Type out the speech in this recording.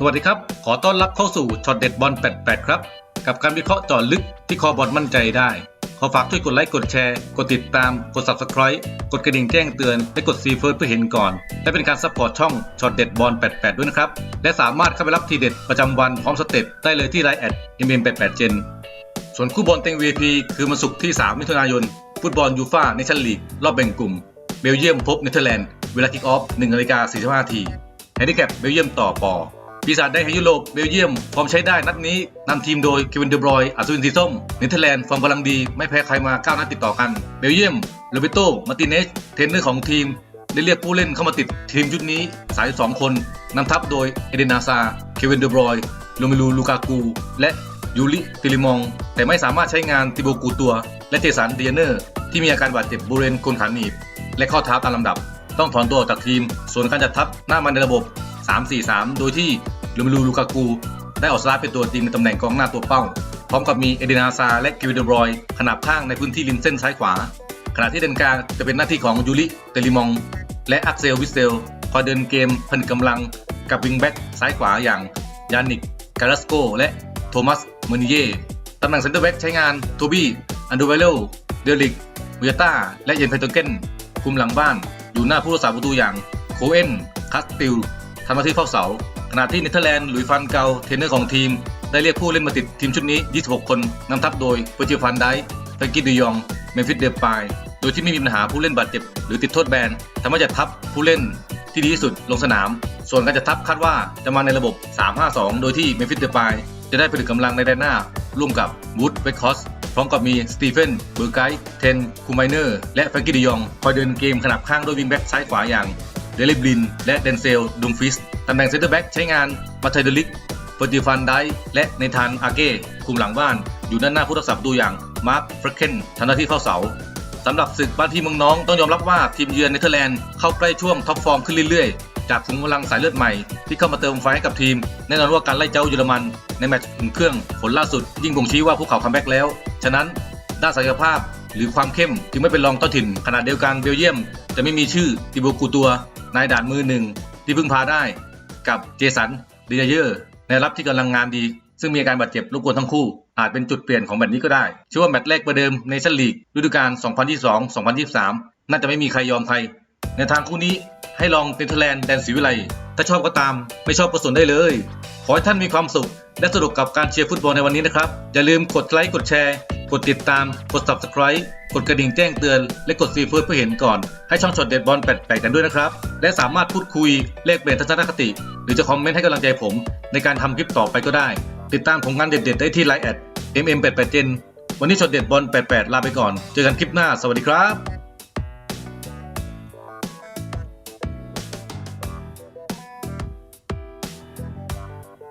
สวัสดีครับ ขอต้อนรับเข้าสู่ช็อตเด็ดบอล 88 ครับ กับการวิเคราะห์จาะลึกที่คอบอลมั่นใจได้ ขอฝากช่วยกดไลค์กดแชร์ กดติดตาม กด Subscribe กดกระดิ่งแจ้งเตือน และกดซีเฟิร์สเพื่อเห็นก่อน และเป็นการซัพพอร์ตช่องช็อตเด็ดบอล 88 ด้วยนะครับ และสามารถเข้าไปรับทีเด็ดประจำวันพร้อมสเต็ปได้เลยที่ไลน์แอด mm88 gen ส่วนคู่บอลเต็ง VIP คือวันศุกร์ที่ 3 มิถุนายน ฟุตบอลยูฟ่าเนชั่นลีกรอบแบ่งกลุ่ม เบลเยียมพบเนเธอร์แลนด์ เวลาคิกออฟ1นาฬิกา45นาทีแฮนดิแคปเบลเยียมต่อปอ ปีศาจแดงแห่งยุโรปเบลเยียมฟอร์มใช้ได้นัดนี้นำทีมโดยเควินเดบรอยอัศวินสีส้มเนเธอร์แลนด์ฟอร์มกำลังดีไม่แพ้ใครมา9นัดติดต่อกันเบลเยียมโรเบโตมาร์ติเนสเทรนเนอร์ของทีมได้เรียกผู้เล่นเข้ามาติดทีมชุดนี้ 32 คนนำทัพโดยเอเดนาซา เควินเดบรอยโรเมลูลูกากู และยูริติลิมอง แต่ไม่สามารถใช้งานติโบกูตัว และเจสันเดียเนอร์ ที่มีอาการบาดเจ็บบริเวณโคนขาหนีบ และข้อเท้าตามลำดับ ต้องถอนตัวออกจากทีม ส่วนการจัดทัพหน้ามันในระบบ 3-4-3 โดยที่ลูมิลูลูกากู ได้ออกสตาร์ทเป็นตัวจริงในตำแหน่งกองหน้าตัวเป้า พร้อมกับมีเอเดนาซาและกิวเดบรอยขนาบข้างในพื้นที่ริมเส้นซ้ายขวา ขณะที่เดินกลางจะเป็นหน้าที่ของยูริเตลิมอง และอักเซลวิสเซลคอยเดินเกมผนึกกำลังกับวิงแบ็กซ้ายขวาอย่างยานิกการัสโกและโทมัสเมนิเย่ตำแหน่งเซนเตอร์แบ็กใช้งานโทบี้อันดูไวโลเดลิกวิยาต้าและเยนไฟโตเกนคุมหลังบ้านอยู่หน้าผู้รักษาประตูอย่างโคเอนคัสติล ทำหน้าที่เฝ้าเสา ขณะที่เนเธอร์แลนด์หลุยฟันเกาเทรนเนอร์ของทีม ได้เรียกผู้เล่นมาติดทีมชุดนี้ 26 คนนำทัพโดยเปอร์จิฟันไดเฟรกี้ดิยอง เมฟิสเดปายโดยที่ไม่มีปัญหาผู้เล่นบาดเจ็บ หรือติดโทษแบนทำให้จะทัพผู้เล่นที่ดีที่สุดลงสนาม ส่วนการจะทัพคาดว่าจะมาในระบบ 3-5-2 โดยที่เมฟิสเดปายจะได้ผลึกกำลังในแดนหน้า ร่วมกับวูดเวคคอสพร้อมกับมีสตีเฟนเบอร์ไกต์เทนคูไมเนอร์ และแฟรงกี้ดิยอง คอยเดินเกมขนาบข้างด้วยวิงแบ็กซ้ายขวาอย่าง เดลิบลิน และเดนเซลดุมฟิส ตำแหน่งเซนเตอร์แบ็กใช้งานมาเทเดลิกเปอร์ติฟันไดและในทานอาเก้คุมหลังบ้าน อยู่ด้านหน้าผู้รักษาประตูอย่างมาร์คเฟรเคนทำหน้าที่เข้าเสาสำหรับศึกบ้านที่เมืองน้องต้องยอมรับว่าทีมเยือนเนเธอร์แลนด์เข้าใกล้ช่วงท็อปฟอร์มขึ้นเรื่อยๆ จากขุมกำลังสายเลือดใหม่ที่เข้ามาเติมไฟให้กับทีม แน่นอนว่าการไล่เจ้าเยอรมันในแมตช์อุ่นเครื่องผลล่าสุด ยิ่งบ่งชี้ว่าพวกเขาคัมแบ็กแล้ว ฉะนั้นด้านศักยภาพหรือความเข้มจึงไม่เป็นรองเจ้าถิ่นขณะเดียวกันเบลเยียม จะไม่มีชื่อติโบกูตัว นายด่านมือหนึ่งที่พึ่งพาได้กับเจสันดีเยอร์ในรับที่กำลังงานดี ซึ่งมีอาการบาดเจ็บรบกวนทั้งคู่ อาจเป็นจุดเปลี่ยนของแมตช์นี้ก็ได้เชื่อว่าแมตช์แรกประเดิมในชั่นลีกฤดูกาล 2022-2023 น่าจะไม่มีใครยอมใคร ในทางคู่นี้ให้ลองเนเธอร์แลนด์แดนสีวิไลถ้าชอบก็ตาม ไม่ชอบก็สนได้เลย ขอให้ท่านมีความสุข และสนุกกับการเชียร์ฟุตบอลในวันนี้นะครับ อย่าลืมกดไลค์กดแชร์ กดติดตาม กด subscribe กดกระดิ่งแจ้งเตือน และกดซีเฟิร์สเพื่อเห็นก่อน ให้ช่องช็อตเด็ดบอลแปดๆกันด้วยนะครับ และสามารถพูดคุยแลกเปลี่ยนทัศนคติ หรือจะคอมเมนต์ให้กำลังใจผม ในการทำคลิปต่อไปก็ได้ ติดตามผลงานเด็ดๆได้ที่ไลน์แอด mm88gen วันนี้ช็อตเด็ดบอล88ลาไปก่อน เจอกันคลิปหน้า สวัสดีครับ